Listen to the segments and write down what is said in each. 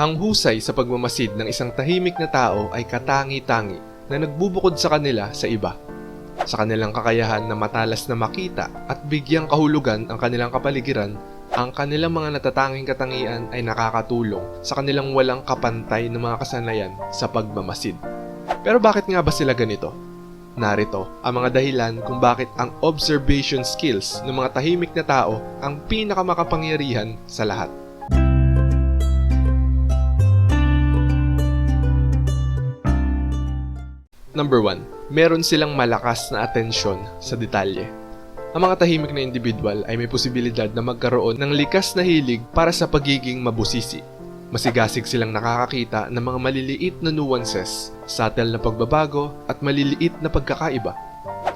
Ang husay sa pagmamasid ng isang tahimik na tao ay katangi-tangi na nagbubukod sa kanila sa iba. Sa kanilang kakayahan na matalas na makita at bigyang kahulugan ang kanilang kapaligiran, ang kanilang mga natatanging katangian ay nakakatulong sa kanilang walang kapantay na mga kasanayan sa pagmamasid. Pero bakit nga ba sila ganito? Narito ang mga dahilan kung bakit ang observation skills ng mga tahimik na tao ang pinakamakapangyarihan sa lahat. Number 1. Meron silang malakas na atensyon sa detalye. Ang mga tahimik na individual ay may posibilidad na magkaroon ng likas na hilig para sa pagiging mabusisi. Masigasig silang nakakakita ng mga maliliit na nuances, subtle na pagbabago at maliliit na pagkakaiba.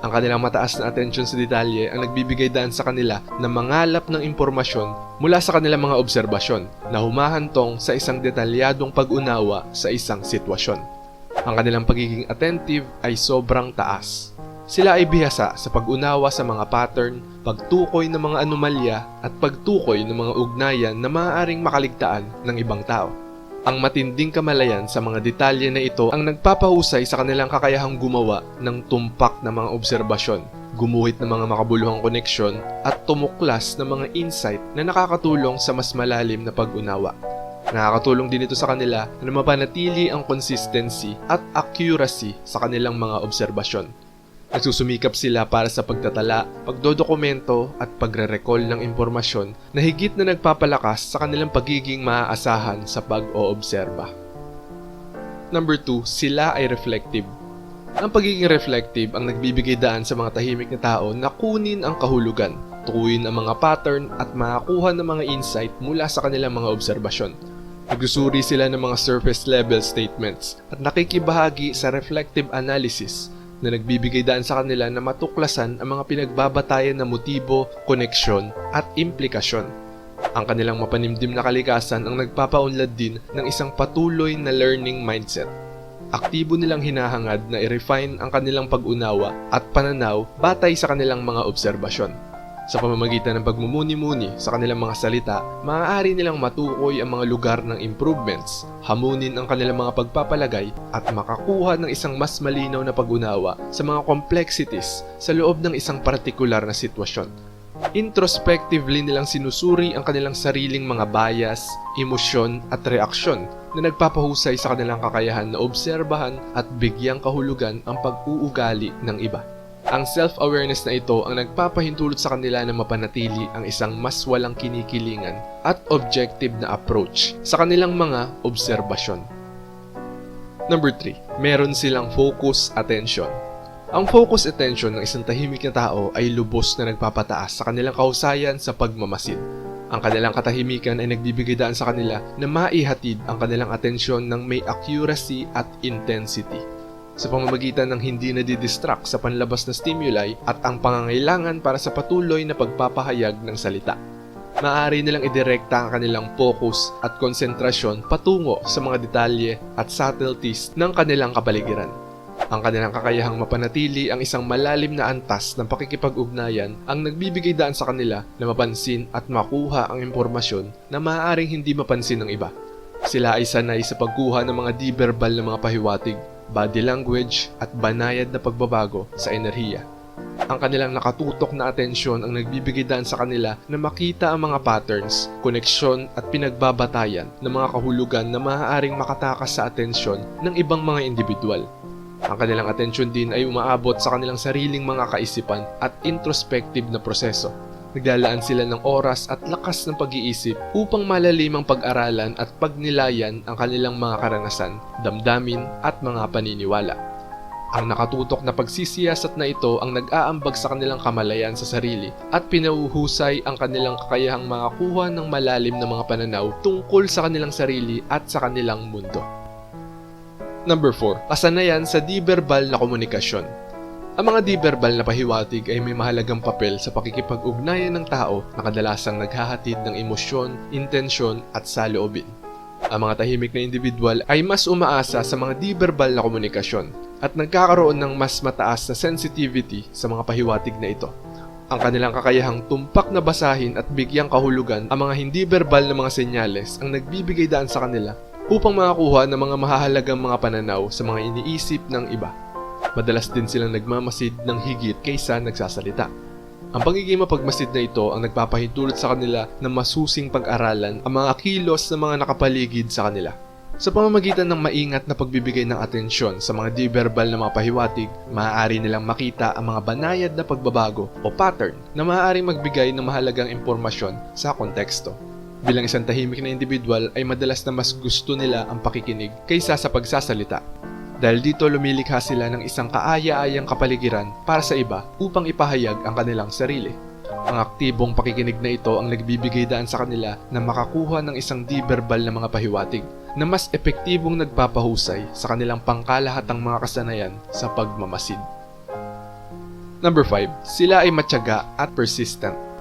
Ang kanilang mataas na atensyon sa detalye ang nagbibigay daan sa kanila na mangalap ng impormasyon mula sa kanilang mga obserbasyon na humahantong sa isang detalyadong pag-unawa sa isang sitwasyon. Ang kanilang pagiging attentive ay sobrang taas. Sila ay bihasa sa pag-unawa sa mga pattern, pagtukoy ng mga anomalya at pagtukoy ng mga ugnayan na maaaring makaligtaan ng ibang tao. Ang matinding kamalayan sa mga detalye na ito ang nagpapahusay sa kanilang kakayahang gumawa ng tumpak na mga obserbasyon, gumuhit ng mga makabuluhang koneksyon at tumuklas ng mga insight na nakakatulong sa mas malalim na pag-unawa. Nakakatulong din ito sa kanila na mapanatili ang consistency at accuracy sa kanilang mga obserbasyon. Nagsusumikap sila para sa pagtatala, pagdodokumento at pagre-recall ng impormasyon na higit na nagpapalakas sa kanilang pagiging maaasahan sa pag-oobserba. Number 2, sila ay reflective. Ang pagiging reflective ang nagbibigay daan sa mga tahimik na tao na kunin ang kahulugan, tukuyin ang mga pattern at makakuha ng mga insight mula sa kanilang mga obserbasyon. Nagsusuri sila ng mga surface level statements at nakikibahagi sa reflective analysis na nagbibigay daan sa kanila na matuklasan ang mga pinagbabatayan na motibo, koneksyon at implikasyon. Ang kanilang mapanimdim na kalikasan ang nagpapaunlad din ng isang patuloy na learning mindset. Aktibo nilang hinahangad na i-refine ang kanilang pag-unawa at pananaw batay sa kanilang mga obserbasyon. Sa pamamagitan ng pagmumuni-muni sa kanilang mga salita, maaari nilang matukoy ang mga lugar ng improvements, hamunin ang kanilang mga pagpapalagay, at makakuha ng isang mas malinaw na pag-unawa sa mga complexities sa loob ng isang partikular na sitwasyon. Introspectively nilang sinusuri ang kanilang sariling mga bias, emosyon at reaksyon na nagpapahusay sa kanilang kakayahan na obserbahan at bigyang kahulugan ang pag-uugali ng iba. Ang self-awareness na ito ang nagpapahintulot sa kanila na mapanatili ang isang mas walang kinikilingan at objective na approach sa kanilang mga obserbasyon. Number 3. Meron silang focus attention. Ang focus attention ng isang tahimik na tao ay lubos na nagpapataas sa kanilang kahusayan sa pagmamasid. Ang kanilang katahimikan ay nagbibigay daan sa kanila na maihatid ang kanilang atensyon ng may accuracy at intensity sa pamamagitan ng hindi nadidistract sa panlabas na stimuli at ang pangangailangan para sa patuloy na pagpapahayag ng salita. Maaari nilang idirekta ang kanilang focus at konsentrasyon patungo sa mga detalye at subtleties ng kanilang kapaligiran. Ang kanilang kakayahang mapanatili ang isang malalim na antas ng pakikipag-ugnayan ang nagbibigay daan sa kanila na mapansin at makuha ang impormasyon na maaaring hindi mapansin ng iba. Sila ay sanay sa pagkuha ng mga di-verbal na mga pahiwatig body language at banayad na pagbabago sa enerhiya. Ang kanilang nakatutok na atensyon ang nagbibigay daan sa kanila na makita ang mga patterns, koneksyon at pinagbabatayan ng mga kahulugan na maaaring makatakas sa atensyon ng ibang mga individual. Ang kanilang atensyon din ay umaabot sa kanilang sariling mga kaisipan at introspective na proseso Naglalaan sila ng oras at lakas ng pag-iisip upang malalimang pag-aralan at pagnilayan ang kanilang mga karanasan, damdamin at mga paniniwala. Ang nakatutok na pagsisiyasat na ito ang nag-aambag sa kanilang kamalayan sa sarili at pinauhusay ang kanilang kakayahang makakuha ng malalim na mga pananaw tungkol sa kanilang sarili at sa kanilang mundo. Number 4. Kasanayan sa di-verbal na komunikasyon. Ang mga di-verbal na pahiwatig ay may mahalagang papel sa pakikipag-ugnayan ng tao na kadalasang naghahatid ng emosyon, intensyon at saloobin. Ang mga tahimik na individual ay mas umaasa sa mga di-verbal na komunikasyon at nagkakaroon ng mas mataas na sensitivity sa mga pahiwatig na ito. Ang kanilang kakayahang tumpak na basahin at bigyang kahulugan ang mga hindi verbal na mga senyales ang nagbibigay daan sa kanila upang makakuha ng mga mahahalagang mga pananaw sa mga iniisip ng iba. Madalas din silang nagmamasid ng higit kaysa nagsasalita. Ang pagiging mapagmasid na ito ang nagpapahintulot sa kanila na masusing pag-aralan ang mga kilos ng mga nakapaligid sa kanila. Sa pamamagitan ng maingat na pagbibigay ng atensyon sa mga di-verbal na mga pahiwatig, maaari nilang makita ang mga banayad na pagbabago o pattern na maaaring magbigay ng mahalagang impormasyon sa konteksto. Bilang isang tahimik na individual ay madalas na mas gusto nila ang pakikinig kaysa sa pagsasalita. Dahil dito lumilikha sila ng isang kaaya-ayang kapaligiran para sa iba upang ipahayag ang kanilang sarili. Ang aktibong pakikinig na ito ang nagbibigay daan sa kanila na makakuha ng isang di-verbal na mga pahiwatig na mas epektibong nagpapahusay sa kanilang pangkalahatang mga kasanayan sa pagmamasid. Number 5. Sila ay matyaga at persistent.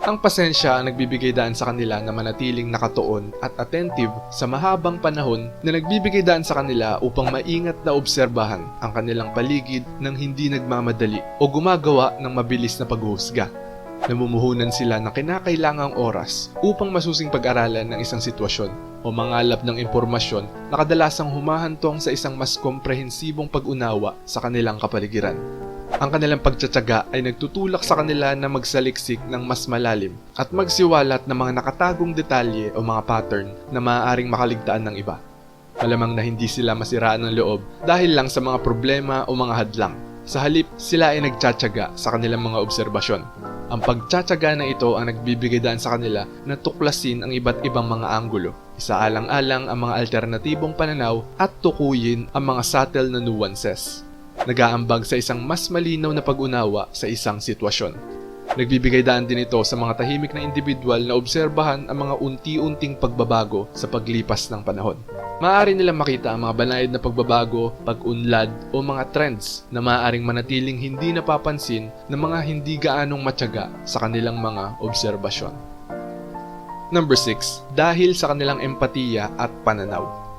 Ang pasensya ang nagbibigay daan sa kanila na manatiling nakatuon at attentive sa mahabang panahon na nagbibigay daan sa kanila upang maingat na obserbahan ang kanilang paligid ng hindi nagmamadali o gumagawa ng mabilis na paghuhusga. Namumuhunan sila ng kinakailangang oras upang masusing pag-aralan ng isang sitwasyon o mangalap ng impormasyon na kadalasang humahantong sa isang mas komprehensibong pag-unawa sa kanilang kapaligiran. Ang kanilang pagtsatsaga ay nagtutulak sa kanila na magsaliksik ng mas malalim at magsiwalat ng mga nakatagong detalye o mga pattern na maaaring makaligtaan ng iba. Malamang na hindi sila masiraan ng loob dahil lang sa mga problema o mga hadlang. Sa halip, sila ay nagtsatsaga sa kanilang mga obserbasyon. Ang pagtsatsaga na ito ang nagbibigay daan sa kanila na tuklasin ang iba't ibang mga anggulo, isaalang-alang ang mga alternatibong pananaw at tukuyin ang mga subtle na nuances nag-aambag sa isang mas malinaw na pag-unawa sa isang sitwasyon. Nagbibigay daan din ito sa mga tahimik na individual na obserbahan ang mga unti-unting pagbabago sa paglipas ng panahon. Maaari nilang makita ang mga banayad na pagbabago, pag-unlad o mga trends na maaaring manatiling hindi napapansin ng mga hindi gaanong matyaga sa kanilang mga obserbasyon. Number 6. Dahil sa kanilang empatiya at pananaw.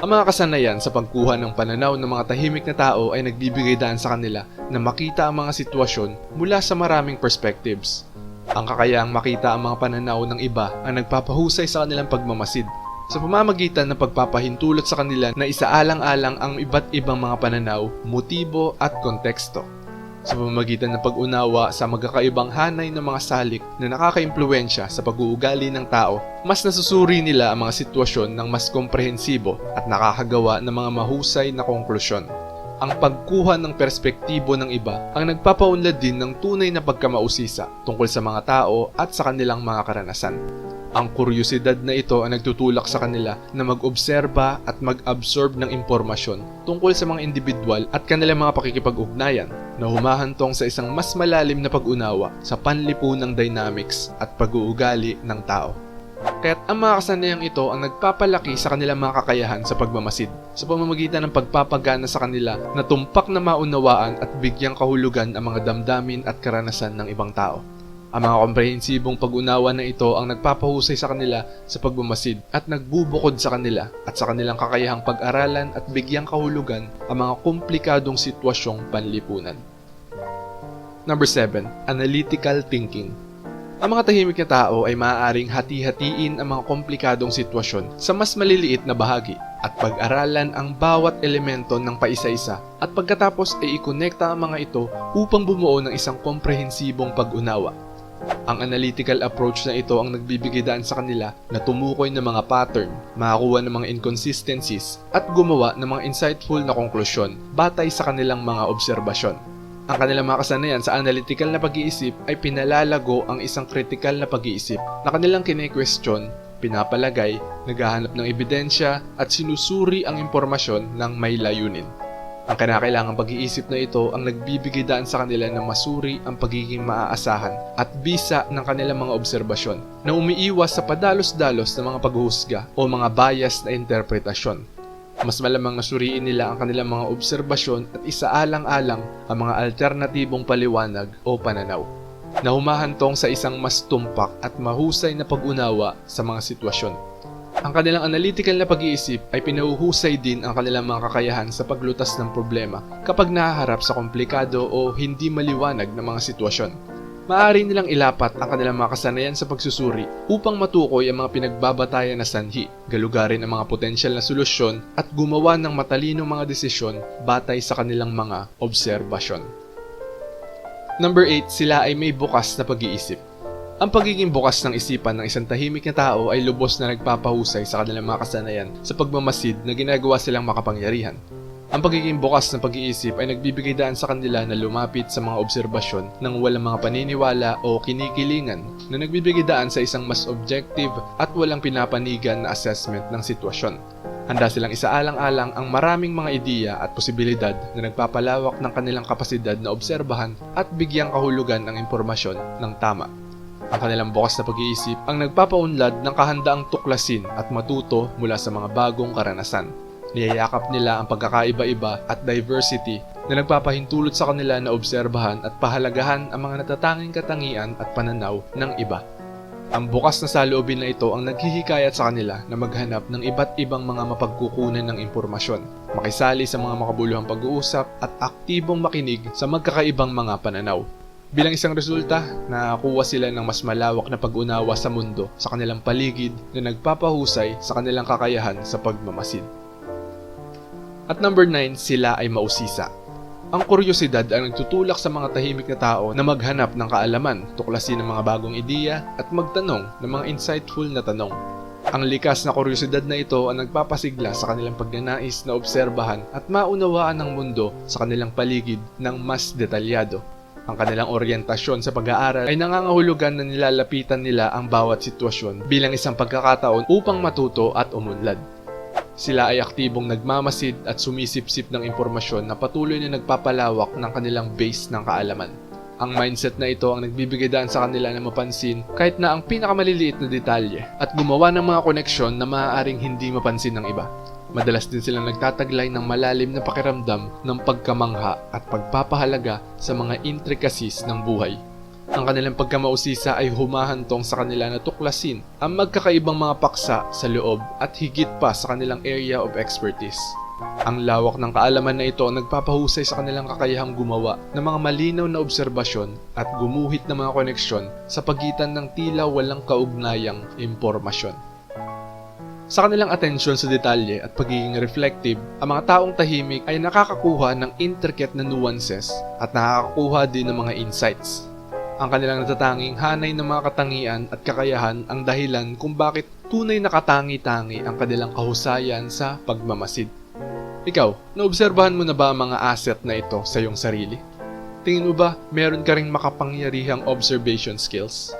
Ang mga kasanayan sa pagkuha ng pananaw ng mga tahimik na tao ay nagbibigay daan sa kanila na makita ang mga sitwasyon mula sa maraming perspectives. Ang kakayahang makita ang mga pananaw ng iba ang nagpapahusay sa kanilang pagmamasid sa pamamagitan ng pagpapahintulot sa kanila na isaalang-alang ang iba't ibang mga pananaw, motibo at konteksto sa pamamagitan ng pag-unawa sa magkakaibang hanay ng mga salik na nakakaimpluensya sa pag-uugali ng tao, mas nasusuri nila ang mga sitwasyon ng mas komprehensibo at nakakagawa ng mga mahusay na konklusyon. Ang pagkuha ng perspektibo ng iba ang nagpapaunlad din ng tunay na pagkamausisa tungkol sa mga tao at sa kanilang mga karanasan. Ang kuryosidad na ito ang nagtutulak sa kanila na mag-obserba at mag-absorb ng impormasyon tungkol sa mga individual at kanilang mga pakikipag-ugnayan na humahantong sa isang mas malalim na pag-unawa sa panlipunang dynamics at pag-uugali ng tao. Kaya't ang mga kasanayang ito ang nagpapalaki sa kanilang mga kakayahan sa pagmamasid sa pamamagitan ng pagpapagana sa kanila na tumpak na maunawaan at bigyang kahulugan ang mga damdamin at karanasan ng ibang tao. Ang mga komprehensibong pag-unawa na ito ang nagpapahusay sa kanila sa pagmamasid at nagbubukod sa kanila at sa kanilang kakayahang pag-aralan at bigyang kahulugan ang mga komplikadong sitwasyong panlipunan. Number 7. Analytical Thinking ang mga tahimik na tao ay maaaring hati-hatiin ang mga komplikadong sitwasyon sa mas maliliit na bahagi at pag-aralan ang bawat elemento ng paisa-isa at pagkatapos ay ikonekta ang mga ito upang bumuo ng isang komprehensibong pag-unawa. Ang analytical approach na ito ang nagbibigay daan sa kanila na tumukoy ng mga pattern, makakuha ng mga inconsistencies at gumawa ng mga insightful na konklusyon batay sa kanilang mga obserbasyon. Ang kanilang mga kasanayan sa analytical na pag-iisip ay pinalalago ang isang critical na pag-iisip na kanilang kine-question, pinapalagay, naghahanap ng ebidensya at sinusuri ang impormasyon ng may layunin. Ang kinakailangang pag-iisip na ito ang nagbibigay daan sa kanila na masuri ang pagiging maaasahan at bisa ng kanilang mga obserbasyon na umiiwas sa padalos-dalos ng mga paghuhusga o mga bias na interpretasyon. Mas malamang na suriin nila ang kanilang mga obserbasyon at isaalang-alang ang mga alternatibong paliwanag o pananaw na humahantong sa isang mas tumpak at mahusay na pag-unawa sa mga sitwasyon. Ang kanilang analytical na pag-iisip ay pinuhusay din ang kanilang mga kakayahan sa paglutas ng problema kapag nahaharap sa komplikado o hindi maliwanag na mga sitwasyon. Maaari nilang ilapat ang kanilang mga kasanayan sa pagsusuri upang matukoy ang mga pinagbabatayan na sanhi, galugarin ang mga potensyal na solusyon at gumawa ng matalinong mga desisyon batay sa kanilang mga obserbasyon. Number 8, sila ay may bukas na pag-iisip. Ang pagiging bukas ng isipan ng isang tahimik na tao ay lubos na nagpapahusay sa kanilang mga kasanayan sa pagmamasid na ginagawa silang makapangyarihan. Ang pagiging bukas ng pag-iisip ay nagbibigay daan sa kanila na lumapit sa mga obserbasyon ng walang mga paniniwala o kinikilingan na nagbibigay daan sa isang mas objective at walang pinapanigan na assessment ng sitwasyon. Handa silang isaalang-alang ang maraming mga ideya at posibilidad na nagpapalawak ng kanilang kapasidad na obserbahan at bigyang kahulugan ng impormasyon ng tama. Ang kanilang bukas na pag-iisip ang nagpapaunlad ng kahandaang tuklasin at matuto mula sa mga bagong karanasan. Niyayakap nila ang pagkakaiba-iba at diversity na nagpapahintulot sa kanila na obserbahan at pahalagahan ang mga natatanging katangian at pananaw ng iba. Ang bukas na saloobin na ito ang naghihikayat sa kanila na maghanap ng iba't ibang mga mapagkukunan ng impormasyon, makisali sa mga makabuluhang pag-uusap at aktibong makinig sa magkakaibang mga pananaw. Bilang isang resulta, nakakuha sila ng mas malawak na pag-unawa sa mundo sa kanilang paligid na nagpapahusay sa kanilang kakayahan sa pagmamasid. At number 9, sila ay mausisa. Ang kuryosidad ang nagtutulak sa mga tahimik na tao na maghanap ng kaalaman, tuklasin ng mga bagong ideya at magtanong ng mga insightful na tanong. Ang likas na kuryosidad na ito ang nagpapasigla sa kanilang pagnanais na obserbahan at maunawaan ng mundo sa kanilang paligid ng mas detalyado. Ang kanilang oryentasyon sa pag-aaral ay nangangahulugan na nilalapitan nila ang bawat sitwasyon bilang isang pagkakataon upang matuto at umunlad. Sila ay aktibong nagmamasid at sumisip-sip ng impormasyon na patuloy na nagpapalawak ng kanilang base ng kaalaman. Ang mindset na ito ang nagbibigay daan sa kanila na mapansin kahit na ang pinakamaliliit na detalye at gumawa ng mga koneksyon na maaaring hindi mapansin ng iba. Madalas din silang nagtataglay ng malalim na pakiramdam ng pagkamangha at pagpapahalaga sa mga intricacies ng buhay. Ang kanilang pagkamausisa ay humahantong sa kanila na tuklasin ang magkakaibang mga paksa sa loob at higit pa sa kanilang area of expertise. Ang lawak ng kaalaman na ito ang nagpapahusay sa kanilang kakayahang gumawa ng mga malinaw na obserbasyon at gumuhit ng mga koneksyon sa pagitan ng tila walang kaugnayang impormasyon. Sa kanilang atensyon sa detalye at pagiging reflective, ang mga taong tahimik ay nakakakuha ng intricate na nuances at nakakakuha din ng mga insights. Ang kanilang natatanging hanay ng mga katangian at kakayahan ang dahilan kung bakit tunay na katangi-tangi ang kanilang kahusayan sa pagmamasid. Ikaw, naobserbahan mo na ba ang mga asset na ito sa iyong sarili? Tingin mo ba meron ka ring makapangyarihang observation skills?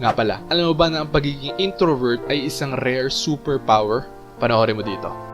Nga pala, alam mo ba na ang pagiging introvert ay isang rare superpower? Panoorin mo dito.